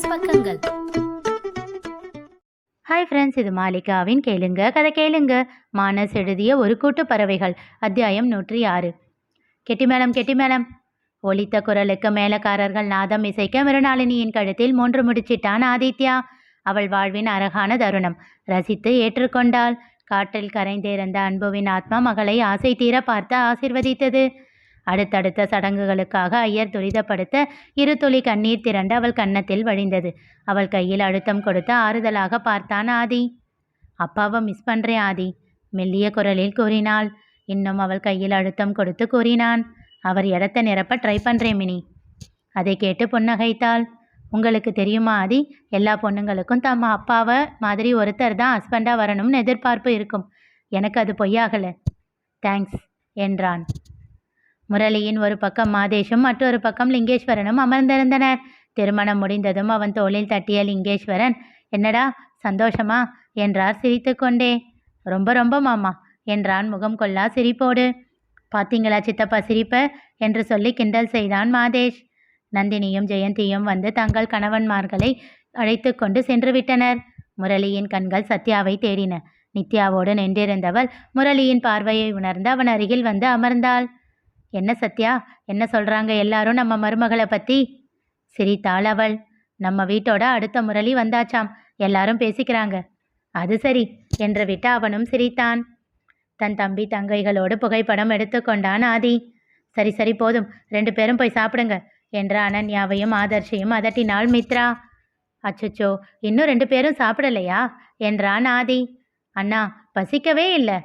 Business பக்கங்கள். Hi friends இது மாலிகாவின் கேளுங்க கதை கேளுங்க. மானஸ் எழுதிய ஒரு கூட்டு பறவைகள் அத்தியாயம் நூற்றி ஆறு கெட்டி மேளம் கெட்டி மேளம் ஒலித்த குரலுக்கு மேலக்காரர்கள் நாதம் இசைக்க மிருணாளினியின் கழுத்தில் மூன்று முடிச்சிட்டான் ஆதித்யா. அவள் வாழ்வின் அழகான தருணம். ரசித்து ஏற்றுக்கொண்டாள். காற்றில் கரைந்திருந்த அன்புவின் ஆத்மா மகளை ஆசை தீர பார்த்து ஆசிர்வதித்தது. அடுத்தடுத்த சடங்குகளுக்காக ஐயர் துரிதப்படுத்த இரு துளி கண்ணீர் திரண்டு அவள் கன்னத்தில் வழிந்தது. அவள் கையில் அழுத்தம் கொடுத்து ஆறுதலாக பார்த்தான் ஆதி. அப்பாவை மிஸ் பண்ணுறேன் ஆதி மெல்லிய குரலில் கூறினாள். இன்னும் அவள் கையில் அழுத்தம் கொடுத்து கூறினான் அவர் இடத்த நிரப்ப ட்ரை பண்ணுறேன் மினி. அதை கேட்டு புன்னகைத்தாள். உங்களுக்கு தெரியுமா ஆதி எல்லா பொண்ணுங்களுக்கும் தம் அப்பாவை மாதிரி ஒருத்தர் தான் ஹஸ்பண்டாக வரணும்னு எதிர்பார்ப்பு இருக்கும். எனக்கு அது பொய்யாகலை. தேங்க்ஸ் என்றான். முரளியின் ஒரு பக்கம் மாதேஷும் மற்றொரு பக்கம் லிங்கேஸ்வரனும் அமர்ந்திருந்தனர். திருமணம் முடிந்ததும் அவன் தோளில் தட்டிய லிங்கேஸ்வரன் என்னடா சந்தோஷமா? என்றார் சிரித்துக்கொண்டே. ரொம்ப ரொம்ப மாமா என்றான் முகம் கொள்ளா சிரிப்போடு. பாத்தீங்களா சித்தப்பா சிரிப்ப? என்று சொல்லி கிண்டல் செய்தான் மாதேஷ். நந்தினியும் ஜெயந்தியும் வந்து தங்கள் கணவன்மார்களை அழைத்து கொண்டு சென்று விட்டனர் முரளியின் கண்கள் சத்யாவை தேடின. நித்யாவோடு நின்றிருந்தவள் முரளியின் பார்வையை உணர்ந்து அவன் அருகில் வந்து அமர்ந்தாள். என்ன சத்யா? என்ன சொல்றாங்க எல்லாரும் நம்ம மருமகளை பத்தி? சிரித்தாள் அவள். நம்ம வீட்டோட அடுத்த முரளி வந்தாச்சாம். எல்லாரும் பேசிக்கிறாங்க. அது சரி என்று விட்டு அவனும் சிரித்தான். தன் தம்பி தங்கைகளோடு புகைப்படம் எடுத்துக்கொண்டான் ஆதி. சரி சரி போதும். ரெண்டு பேரும் போய் சாப்பிடுங்க என்று அனன்யாவையும் ஆதர்ஷையும் அதட்டினாள் மித்ரா. அச்சச்சோ இன்னும் ரெண்டு பேரும் சாப்பிடலையா? என்றான் ஆதி. அண்ணா பசிக்கவே இல்லை.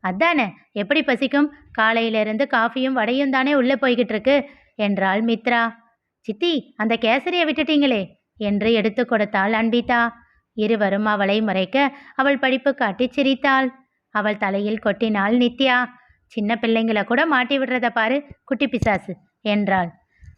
அதானே? எப்படி பசிக்கும்? காலையிலிருந்து காஃபியும் வடையும் தானே உள்ளே போய்கிட்டு இருக்கு என்றாள் மித்ரா. சித்தி அந்த கேசரியை விட்டுட்டீங்களே? என்று எடுத்து கொடுத்தாள் அன்பிதா. இருவரும் அவளை முறைக்க அவள் படிப்பு காட்டி சிரித்தாள். அவள் தலையில் கொட்டினாள் நித்யா. சின்ன பிள்ளைங்கள கூட மாட்டி விடுறத பாரு குட்டி பிசாசு என்றாள்.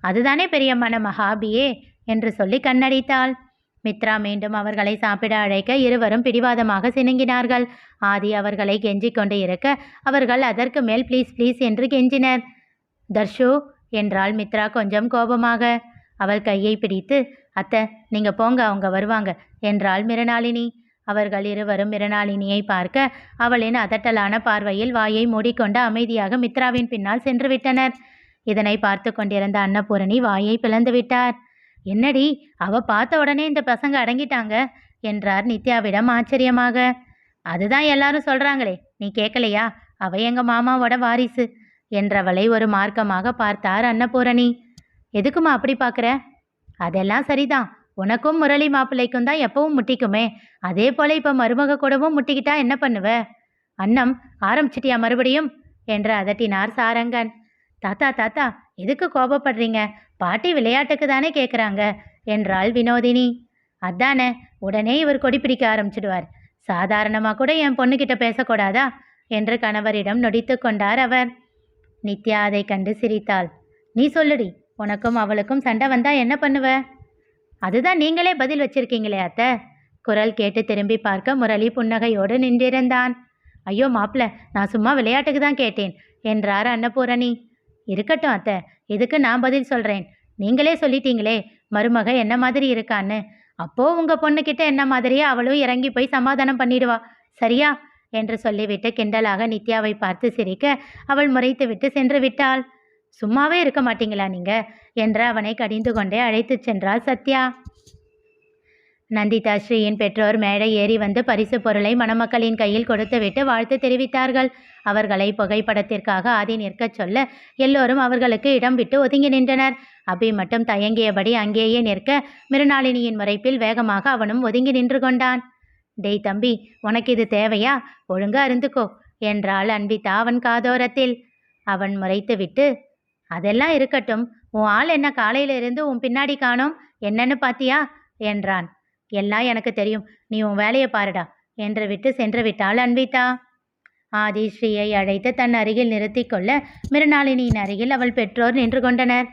அதுதானே பெரியம்மான மகாபியே? என்று சொல்லி கண்ணடித்தாள். மித்ரா மீண்டும் அவர்களை சாப்பிட அழைக்க இருவரும் பிடிவாதமாக சினுங்கினார்கள். ஆதி அவர்களை கெஞ்சிக் கொண்டு இருக்க அவர்கள் அதற்கு மேல் ப்ளீஸ் ப்ளீஸ் என்று கெஞ்சினர். தர்ஷு என்றாள் மித்ரா கொஞ்சம் கோபமாக. அவள் கையை பிடித்து அத்தை நீங்க போங்க அவங்க வருவாங்க என்றாள் மிருணாளினி அவர்கள் இருவரும் மிருணாளினியை பார்க்க அவளின் அதட்டலான பார்வையில் வாயை மூடிக்கொண்டு அமைதியாக மித்ராவின் பின்னால் சென்று விட்டனர். இதனை பார்த்து கொண்டிருந்த அன்னபூரணி வாயை பிளந்து விட்டார். என்னடி அவ பார்த்த உடனே இந்த பசங்க அடங்கிட்டாங்க என்றார் நித்யாவிடம் ஆச்சரியமாக. அதுதான் எல்லாரும் சொல்றாங்களே நீ கேட்கலையா அவ எங்க மாமாவோட வாரிசு என்றவளை ஒரு மார்க்கமாக பார்த்தார் அன்னபூரணி. எதுக்குமா அப்படி பார்க்குற? அதெல்லாம் சரிதான் உனக்கும் முரளி மாப்பிள்ளைக்கும் தான் எப்பவும் முட்டிக்குமே அதே போல இப்போ மருமக கூடவும் முட்டிக்கிட்டா என்ன பண்ணுவ? அன்னம் ஆரம்பிச்சிட்டியா மறுபடியும்? என்று அதட்டினார் சாரங்கன். தாத்தா தாத்தா எதுக்கு கோபப்படுறீங்க? பாட்டி விளையாட்டுக்கு தானே கேட்குறாங்க என்றாள் வினோதினி. அதானே உடனே இவர் கொடி பிடிக்க ஆரம்பிச்சிடுவார். சாதாரணமாக கூட என் பொண்ணுக்கிட்ட பேசக்கூடாதா? என்று கணவரிடம் நொடித்து கொண்டார் அவர். நித்யா அதை கண்டு சிரித்தாள். நீ சொல்லுடி உனக்கும் அவளுக்கும் சண்டை வந்தா என்ன பண்ணுவ? அதுதான் நீங்களே பதில் வச்சிருக்கீங்களே அத்தை. குரல் கேட்டு திரும்பி பார்க்க முரளி புன்னகையோடு நின்றிருந்தான். ஐயோ மாப்பிள நான் சும்மா விளையாட்டுக்கு தான் கேட்டேன் என்றார் அன்னபூரணி. இருக்கட்டும் அத்தை. இதுக்கு நான் பதில் சொல்கிறேன் நீங்களே சொல்லிட்டீங்களே மருமக என்ன மாதிரி இருக்கான்னு? அப்போ உங்க பொண்ணுக்கிட்ட என்ன மாதிரியே அவளும் இறங்கி போய் சமாதானம் பண்ணிடுவா. சரியா? என்று சொல்லிவிட்டு கிண்டலாக நித்யாவை பார்த்து சிரிக்க அவள் முறைத்துவிட்டு சென்று விட்டாள். சும்மாவே இருக்க மாட்டீங்களா நீங்க? என்று அவனை கடிந்து கொண்டே அழைத்துச் சென்றாள் சத்யா. நந்திதா ஸ்ரீயின் பெற்றோர் மேடை ஏறி வந்து பரிசு பொருளை மணமக்களின் கையில் கொடுத்துவிட்டு வாழ்த்து தெரிவித்தார்கள். அவர்களை புகைப்படத்திற்காக ஆதி நிற்கச் சொல்ல எல்லோரும் அவர்களுக்கு இடம் விட்டு ஒதுங்கி நின்றனர். அபி மட்டும் தயங்கியபடி அங்கேயே நிற்க மிருணாளினியின் முறைப்பில் வேகமாக அவனும் ஒதுங்கி நின்று கொண்டான். டேய் தம்பி உனக்கு இது தேவையா? ஒழுங்கா இருந்துக்கோ என்றாள் அன்பிதா அவன் காதோரத்தில். அவன் முறைத்துவிட்டு அதெல்லாம் இருக்கட்டும். உன் ஆள் என்ன காலையிலிருந்து உன் பின்னாடி காணோம். என்னன்னு பாத்தியா? என்றான். எல்லாம் எனக்கு தெரியும். நீ உன் வேலையை பாருடா. என்று விட்டு சென்று விட்டாள் அன்பிதா. ஆதி ஸ்ரீயை அழைத்து தன் அருகில் நிறுத்தி கொள்ள மிருணாளினியின் அருகில் அவள் பெற்றோர் நின்று கொண்டனர்.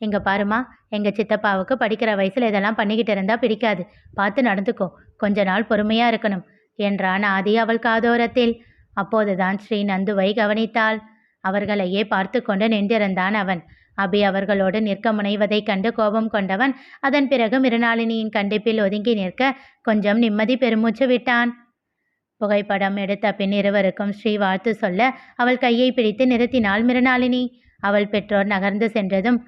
எங்க பாருமா எங்க சித்தப்பாவுக்கு படிக்கிற வயசுல இதெல்லாம் பண்ணிக்கிட்டு இருந்தா பிடிக்காது. பார்த்து நடந்துக்கோ. கொஞ்ச நாள் பொறுமையா இருக்கணும் என்றான் ஆதி அவள் காதோரத்தில். அப்போதுதான் ஸ்ரீ நந்துவை கவனித்தாள். அவர்களையே பார்த்து கொண்டு நின்றிருந்தான் அவன். அபி அவர்களோடு நிற்க முனைவதைக் கண்டு கோபம் கொண்டவன் அதன் பிறகு மிருணாளினியின் கண்டிப்பில் ஒதுங்கி நிற்க கொஞ்சம் நிம்மதி பெருமூச்சு விட்டான். புகைப்படம் எடுத்த பின் இருவருக்கும் ஸ்ரீ வாழ்த்து சொல்ல அவள் கையை பிடித்து நிறுத்தினாள் மிருணாளினி அவள் பெற்றோர் நகர்ந்து சென்றதும்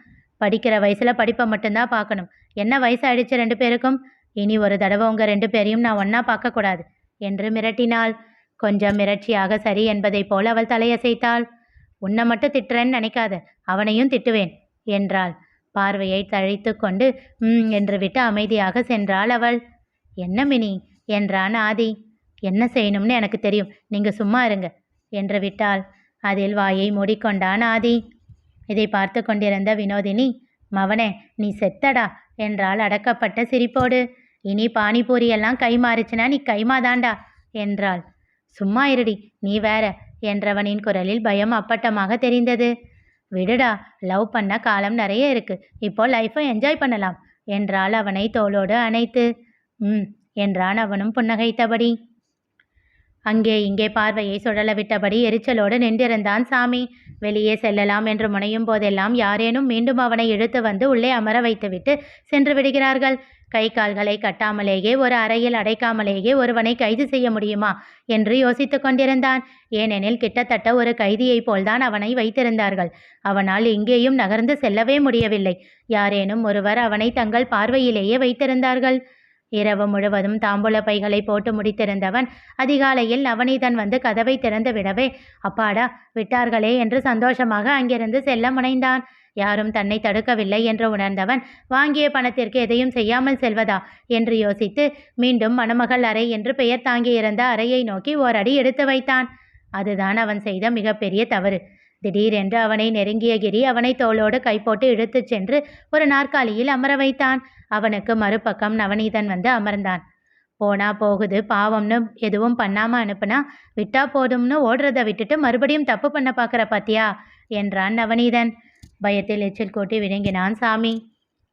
படிக்கிற வயசுல படிப்பை மட்டும்தான் பார்க்கணும். என்ன வயசாயிடுச்சு ரெண்டு பேருக்கும்? இனி ஒரு தடவை உங்க ரெண்டு பேரையும் நான் ஒன்னா பார்க்கக்கூடாது என்று மிரட்டினாள். கொஞ்சம் மிரட்சியாக சரி என்பதைப் போல் அவள் தலையசைத்தாள். உன்னை மட்டும் திட்டுறேன்னு நினைக்காத அவனையும் திட்டுவேன் என்றாள். பார்வையை தழைத்து கொண்டு ம் என்று விட்டு அமைதியாக சென்றாள் அவள். என்ன மினி? என்றான் ஆதி. என்ன செய்யணும்னு எனக்கு தெரியும் நீங்க சும்மா இருங்க என்று விட்டாள். அதில் வாயை மூடிக்கொண்டான் ஆதி. இதை பார்த்து கொண்டிருந்த வினோதினி மவனே நீ செத்தடா என்றால் அடக்கப்பட்ட சிரிப்போடு. இனி பானிபூரி எல்லாம் கைமாறுச்சுனா நீ கைமாதாண்டா என்றாள். சும்மா இருடி நீ வேற என்றவனின் குரலில் பயம் அப்பட்டமாக தெரிந்தது. விடுடா லவ் பண்ண காலம் நிறைய இருக்கு. இப்போ லைஃப்பை என்ஜாய் பண்ணலாம் என்றாள் அவனை தோளோடு அணைத்து. ம் என்றான் அவனும் புன்னகைத்தபடி. அங்கே இங்கே பார்வையை சுழல விட்டபடி எரிச்சலோடு நின்றிருந்தான் சாமி. வெளியே செல்லலாம் என்று முனையும் போதெல்லாம் யாரேனும் மீண்டும் அவனை இழுத்து வந்து உள்ளே அமர வைத்துவிட்டு சென்று விடுகிறார்கள். கை கால்களை கட்டாமலேயே ஒரு அறையில் அடைக்காமலேயே ஒருவனை கைது செய்ய முடியுமா என்று யோசித்துக் கொண்டிருந்தான். ஏனெனில் கிட்டத்தட்ட ஒரு கைதியைப் போல்தான் அவனை வைத்திருந்தார்கள். அவனால் எங்கேயும் நகர்ந்து செல்லவே முடியவில்லை. யாரேனும் ஒருவர் அவனை தங்கள் பார்வையிலேயே வைத்திருந்தார்கள். இரவு முழுவதும் தாம்பூல பைகளை போட்டு முடித்திருந்தவன் அதிகாலையில் நவநீதன் வந்து கதவை திறந்து விடவே அப்பாடா விட்டார்களே என்று சந்தோஷமாக அங்கிருந்து செல்ல முனைந்தான். யாரும் தன்னை தடுக்கவில்லை என்று உணர்ந்தவன் வாங்கிய பணத்திற்கு எதையும் செய்யாமல் செல்வதா? என்று யோசித்து மீண்டும் மணமகள் அறை என்று பெயர் தாங்கியிருந்த அறையை நோக்கி ஓரடி எடுத்து வைத்தான். அதுதான் அவன் செய்த மிகப்பெரிய தவறு. திடீரென்று அவனை நெருங்கிய கிரி அவனை தோளோடு கைப்போட்டு இழுத்துச் சென்று ஒரு நாற்காலியில் அமர வைத்தான். அவனுக்கு மறுபக்கம் நவநீதன் வந்து அமர்ந்தான். போனா போகுது பாவம்னு எதுவும் பண்ணாம அனுப்புனா? விட்டா போதும்னு ஓடுறத விட்டுட்டு மறுபடியும் தப்பு பண்ண பார்க்குற பாத்தியா? என்றான் நவநீதன். பயத்தில் எச்சில் கூட்டி விழுங்கினான் சாமி.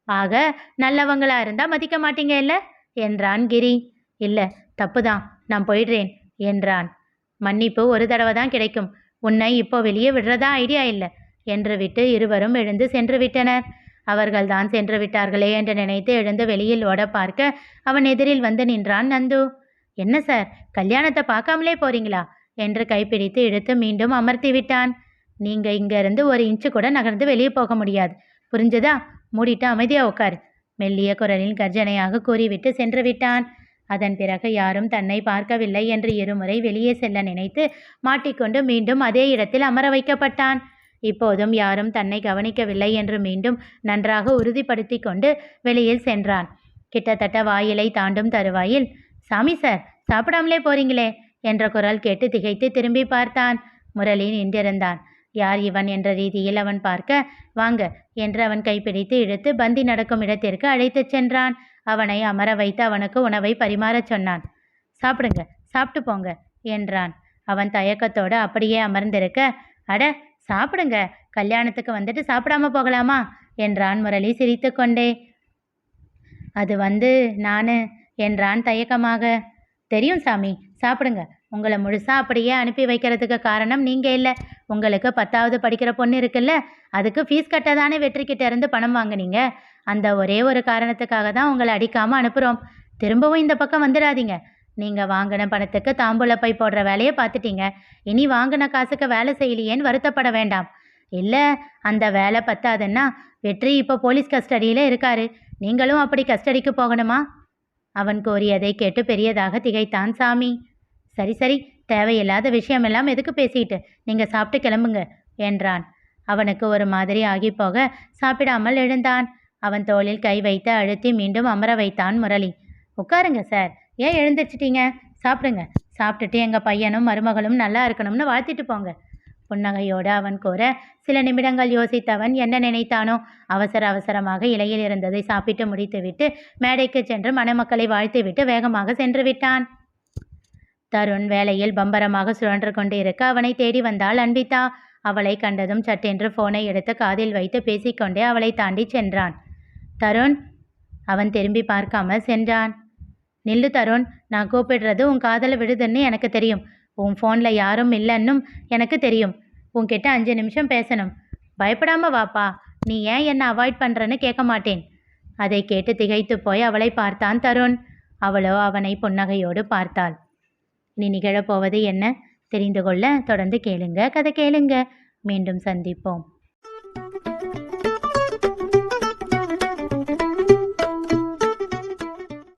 ஆக நல்லவங்களா இருந்தா மதிக்க மாட்டீங்க இல்ல? என்றான் கிரி. இல்ல தப்புதான் நான் போயிடுறேன் என்றான். மன்னிப்பு ஒரு தடவை தான் கிடைக்கும். உன்னை இப்போ வெளியே விடுறதா ஐடியா இல்லை என்று விட்டு இருவரும் எழுந்து சென்று விட்டனர். அவர்கள்தான் சென்று விட்டார்களே என்று நினைத்து எழுந்து வெளியில் ஓட பார்க்க அவன் எதிரில் வந்து நின்றான் நந்து. என்ன சார் கல்யாணத்தை பார்க்காமலே போறீங்களா? என்று கைப்பிடித்து இழுத்து மீண்டும் அமர்த்தி விட்டான். நீங்க இங்க இருந்து ஒரு இன்ச்சு கூட நகர்ந்து வெளியே போக முடியாது. புரிஞ்சதா? மூடிட்டு அமைதியா உட்கார். மெல்லிய குரலில் கர்ஜனையாக கூறிவிட்டு சென்று விட்டான். அதன் பிறகு யாரும் தன்னை பார்க்கவில்லை என்று இருமுறை வெளியே செல்ல நினைத்து மாட்டிக்கொண்டு மீண்டும் அதே இடத்தில் அமர வைக்கப்பட்டான். இப்போதும் யாரும் தன்னை கவனிக்கவில்லை என்று மீண்டும் நன்றாக உறுதிப்படுத்தி கொண்டு வெளியில் சென்றான். கிட்டத்தட்ட வாயிலை தாண்டும் தருவாயில் சாமி சார் சாப்பிடாமலே போறீங்களே? என்ற குரல் கேட்டு திகைத்து திரும்பி பார்த்தான். முரளி நின்றிருந்தான். யார் இவன்? என்ற ரீதியில் அவன் பார்க்க வாங்க என்று அவன் கைப்பிடித்து இழுத்து பந்தி நடக்கும் இடத்திற்கு அழைத்துச் சென்றான். அவனை அமர வைத்து அவனுக்கு உணவை பரிமாறச் சொன்னான். சாப்பிடுங்க சாப்பிட்டு போங்க என்றான். அவன் தயக்கத்தோடு அப்படியே அமர்ந்திருக்க அட சாப்பிடுங்க கல்யாணத்துக்கு வந்துட்டு சாப்பிடாம போகலாமா? என்றான் முரளி சிரித்துக்கொண்டே அது வந்து நான் என்றான் தயக்கமாக. தெரியும் சாமி சாப்பிடுங்க. உங்களை முழுசா அப்படியே அனுப்பி வைக்கிறதுக்கு காரணம் நீங்க இல்லை. உங்களுக்கு பத்தாவது படிக்கிற பொண்ணு இருக்குல்ல அதுக்கு ஃபீஸ் கட்ட தானே வெற்றிக்கிட்ட இருந்து பணம் வாங்குனீங்க. அந்த ஒரே ஒரு காரணத்துக்காக தான் உங்களை அடிக்காமல் அனுப்புகிறோம் திரும்பவும் இந்த பக்கம் வந்துடாதீங்க. நீங்கள் வாங்கின பணத்துக்கு தாம்பூல பை போடுற வேலையை பார்த்துட்டீங்க. இனி வாங்கின காசுக்கு வேலை செய்யலையேன்னு வருத்தப்பட வேண்டாம். இல்லை அந்த வேலை பத்தாதுன்னா வெற்றி இப்போ போலீஸ் கஸ்டடியில் இருக்காரு. நீங்களும் அப்படி கஸ்டடிக்கு போகணுமா? அவன் கோரியதை கேட்டு பெரியதாக திகைத்தான் சாமி. சரி சரி தேவையில்லாத விஷயமெல்லாம் எதுக்கு பேசிட்டு? நீங்க சாப்பிட்டு கிளம்புங்க என்றான். அவனுக்கு ஒரு மாதிரி ஆகி போக சாப்பிடாமல் எழுந்தான். அவன் தோளில் கை வைத்து அழுத்தி மீண்டும் அமர வைத்தான் முரளி. உட்காருங்க சார் ஏன் எழுந்திரிச்சிட்டீங்க? சாப்பிடுங்க. சாப்பிட்டுட்டு எங்கள் பையனும் மருமகளும் நல்லா இருக்கணும்னு வாழ்த்திட்டு போங்க. புன்னகையோடு அவன் கூற சில நிமிடங்கள் யோசித்தவன் என்ன நினைத்தானோ அவசர அவசரமாக இலையில் இருந்ததை சாப்பிட்டு முடித்துவிட்டு மேடைக்கு சென்று மணமக்களை வாழ்த்துவிட்டு வேகமாக சென்று விட்டான். தருண் வேலையில் பம்பரமாக சுழன்று கொண்டு இருக்க அவனை தேடி வந்தாள் அன்பிதா. அவளை கண்டதும் சட்டென்று போனை எடுத்து காதில் வைத்து பேசிக்கொண்டே அவளை தாண்டி சென்றான். தருண். அவன் திரும்பி பார்க்காமல் சென்றான். நில்லு தருண் நான் கூப்பிடுறது உன் காதலை விடுதுன்னு எனக்கு தெரியும். உன் ஃபோனில் யாரும் இல்லைன்னும் எனக்கு தெரியும். உன்கிட்ட அஞ்சு நிமிஷம் பேசணும். பயப்படாம வாப்பா. நீ ஏன் என்னை அவாய்ட் பண்ணுறன்னு கேட்க மாட்டேன். அதை கேட்டு திகைத்து போய் அவளை பார்த்தான் தருண். அவளோ அவனை புன்னகையோடு பார்த்தாள். இனி நிகழப்போவது என்ன? தெரிந்து கொள்ள தொடர்ந்து கேளுங்க. கதை கேளுங்க. மீண்டும் சந்திப்போம்.